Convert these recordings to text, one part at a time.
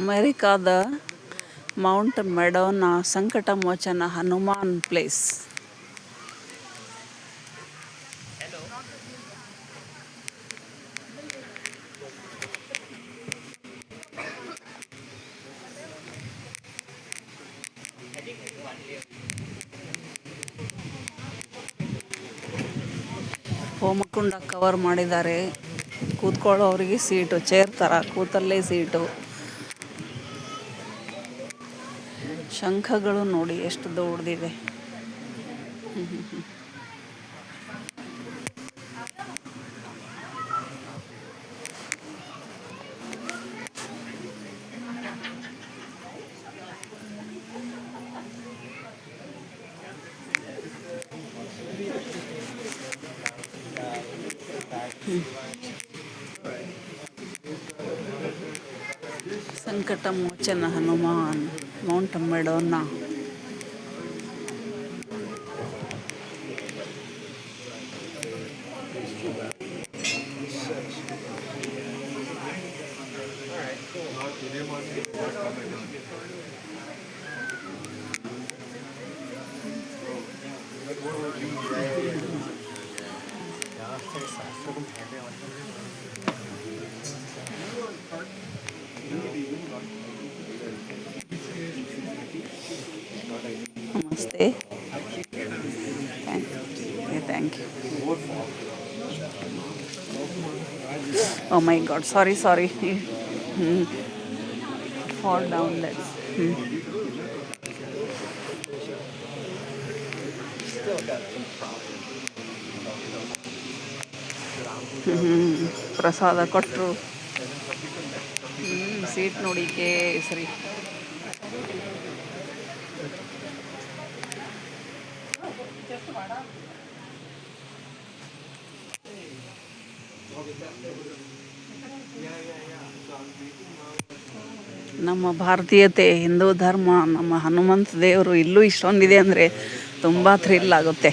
ಅಮೆರಿಕಾದ Mount Madonna Sankat Mochan Hanuman place. ಹೋಮಕುಂಡ cover ಮಾಡಿದ್ದಾರೆ. ಕೂತ್ಕೊಳ್ಳೋರಿಗೆ ಸೀಟು ಚೇರ್ ಥರ ಕೂತಲ್ಲೇ ಸೀಟು. ಶಂಖಗಳು ನೋಡಿ ಎಷ್ಟು ದೊಡ್ಡದಿದೆ. ಸಂಕಟ ಮೋಚನ ಹನುಮಾನ್ ಮೌಂಟ್ ಮೆಡೋನ ನಮಸ್ತೆ thank you oh my God sorry sorry fall down let's ಪ್ರಸಾದ ಕೊಟ್ಟರು ಸೀಟ್ ನೋಡಿಕೆ ಕೇಸರಿ ನಮ್ಮ ಭಾರತೀಯತೆ ಹಿಂದೂ ಧರ್ಮ ನಮ್ಮ ಹನುಮಂತ ದೇವರು ಇಲ್ಲೂ ಇಷ್ಟೊಂದಿದೆ ಅಂದರೆ ತುಂಬ ಥ್ರಿಲ್ ಆಗುತ್ತೆ.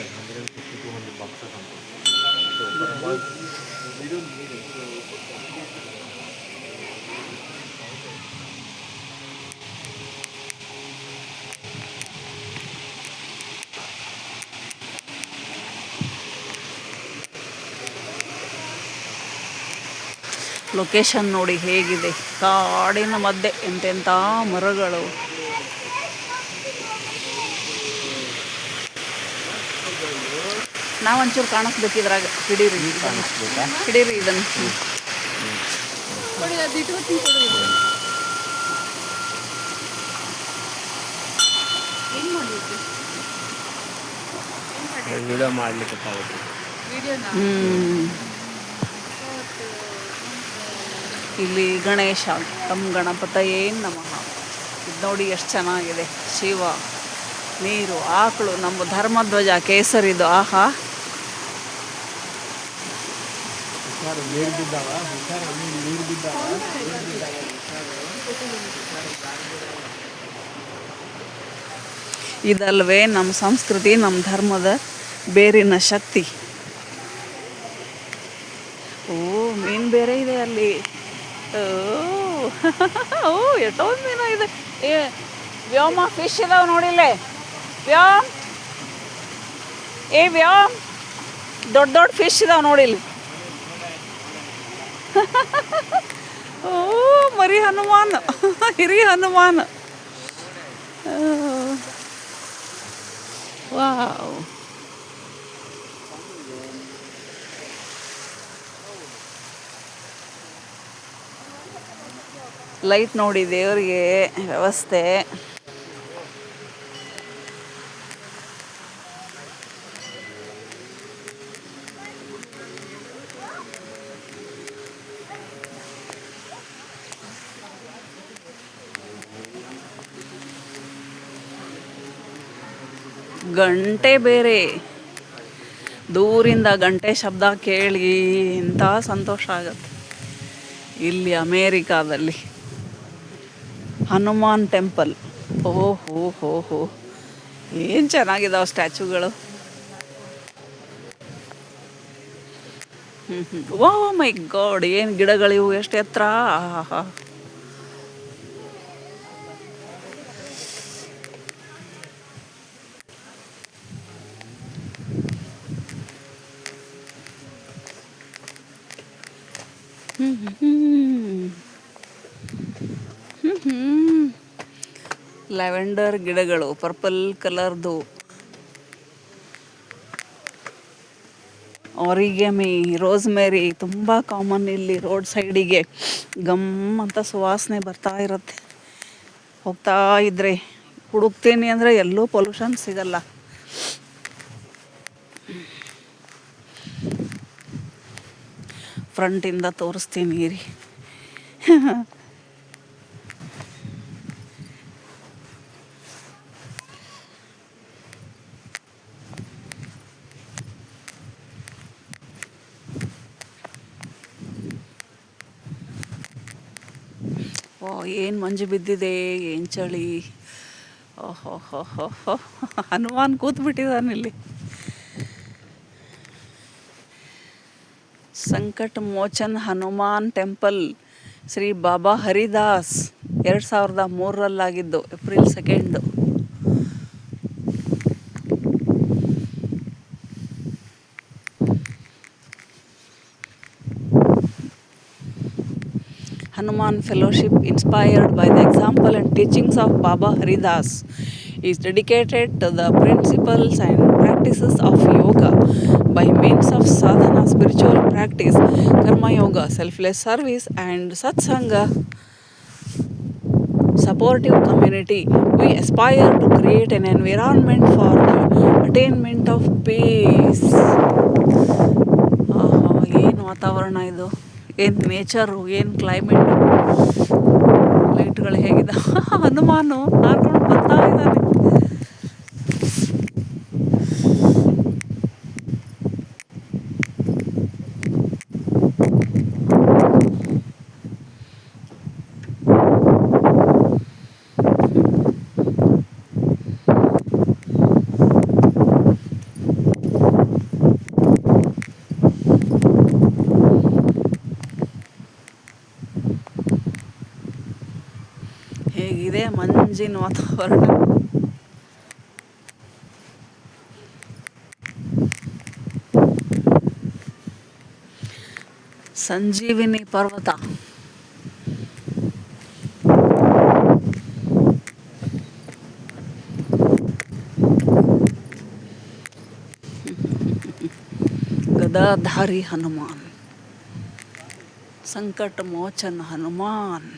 ಲೊಕೇಶನ್ ನೋಡಿ ಹೇಗಿದೆ. ಕಾಡಿನ ಮಧ್ಯೆ ಎಂತೆಂಥ ಮರಗಳು. ನಾವೊಂಚೂರು ಕಾಣಿಸ್ಬೇಕು ಇದ್ರಾಗ. ಹಿಡೀರಿ. ಹಿಡೀರಿ ಇದನ್ನು. ವಿಡಿಯೋ ಮಾಡ್ಲಿಕ್ಕೆ ತಾವು ಇಲ್ಲಿ ಗಣೇಶ ತಮ್ಮ ಗಣಪತಯೇ ನಮಃ. ಇದು ನೋಡಿ ಎಷ್ಟು ಚೆನ್ನಾಗಿದೆ. ಶಿವ ನೀರು ಆಕಳು ನಮ್ಮ ಧರ್ಮಧ್ವಜ ಕೇಸರಿದು ಆಹಾ. ಇದಲ್ವೇ ನಮ್ಮ ಸಂಸ್ಕೃತಿ ನಮ್ಮ ಧರ್ಮದ ಬೇರಿನ ಶಕ್ತಿ. ಓ ಮೀನು ಬೇರೆ ಇದೆ ಅಲ್ಲಿ. ಓ ಓ ಎಷ್ಟೊಂದು ಮೀನು ಇದೆ ಏ ವ್ಯೋಮ ಫಿಶ್ ಇದಾವೆ ನೋಡಿಲ್ಲೇ ವ್ಯೋಮ್ ಏ ವ್ಯೋಮ್ ದೊಡ್ಡ ದೊಡ್ಡ ಫಿಶ್ ಇದಾವೆ ನೋಡಿಲ್ಲಿ ಓ ಮರಿ ಹನುಮಾನ್ ಹಿರಿ ಹನುಮಾನ್ ವಾವ್ ಲೈಟ್ ನೋಡಿ ದೇವರಿಗೆ ವ್ಯವಸ್ಥೆ. ಗಂಟೆ ಬೇರೆ. ದೂರಿಂದ ಗಂಟೆ ಶಬ್ದ ಕೇಳಿ ಇಂಥ ಸಂತೋಷ ಆಗುತ್ತೆ. ಇಲ್ಲಿ ಅಮೇರಿಕಾದಲ್ಲಿ. ಹನುಮಾನ್ ಟೆಂಪಲ್. ಓಹೋ ಹೋ ಹೋ ಏನು ಚೆನ್ನಾಗಿದ್ದಾವೆ ಸ್ಟ್ಯಾಚ್ಯೂಗಳು ಹ್ಞೂ ಹ್ಞೂ ವಾ ಮೈ ಗಾಡ್, ಏನು ಗಿಡಗಳಿವು, ಎಷ್ಟು ಎತ್ತರ ಆಹಾ ಹ್ಞೂ ಹ್ಞೂ ಲ್ಯಾವೆಂಡರ್ ಗಿಡಗಳು, ಪರ್ಪಲ್ ಕಲರ್ದು. ಆರಿಗೆಮಿ, ರೋಸ್ಮೇರಿ ತುಂಬ ಕಾಮನ್ ಇಲ್ಲಿ ರೋಡ್ ಸೈಡಿಗೆ. ಗಮ್ ಅಂತ ಸುವಾಸನೆ ಬರ್ತಾ ಇರುತ್ತೆ. ಹೋಗ್ತಾ ಇದ್ರೆ ಹುಡುಕ್ತೀನಿ ಅಂದರೆ ಎಲ್ಲೂ ಪೊಲ್ಯೂಷನ್ ಸಿಗಲ್ಲ. ಫ್ರಂಟಿಂದ ತೋರಿಸ್ತೀನಿ ರೀ ಓ ಏನು ಮಂಜು ಬಿದ್ದಿದೆ, ಏನು ಚಳಿ. ಓಹೋ, ಹೋ ಹೋ ಹೋ. ಹನುಮಾನ್ ಸಂಕಟ ಮೋಚನ್ ಹನುಮಾನ್ ಟೆಂಪಲ್, ಶ್ರೀ ಬಾಬಾ ಹರಿದಾಸ್. ಎರಡು ಸಾವಿರದ ಮೂರರಲ್ಲಾಗಿದ್ದು, April second Hanuman Fellowship, inspired by the example and teachings of Baba Haridas, is dedicated to the principles and practices of yoga by means of sadhana, spiritual practice, karma yoga, selfless service, and satsanga. Supportive community, we aspire to create an environment for the attainment of peace. ಆಹಾ, ಏನು ವಾತಾವರಣ ಇದು ಏನು nature ಏನು climate ಲೈಟ್ಗಳು ಹೇಗಿದೆ ಹನುಮಾನು ಹಾರ್ಕೊಂಡು ಬರ್ತಾ ಇದ್ದಾನೆ ಹೇಗಿದೆ ಮಂಜಿನ ವಾತಾವರಣ ಸಂಜೀವಿನಿ ಪರ್ವತ ಗದಾಧಾರಿ ಹನುಮಾನ್ ಸಂಕಟ ಮೋಚನ್ ಹನುಮಾನ್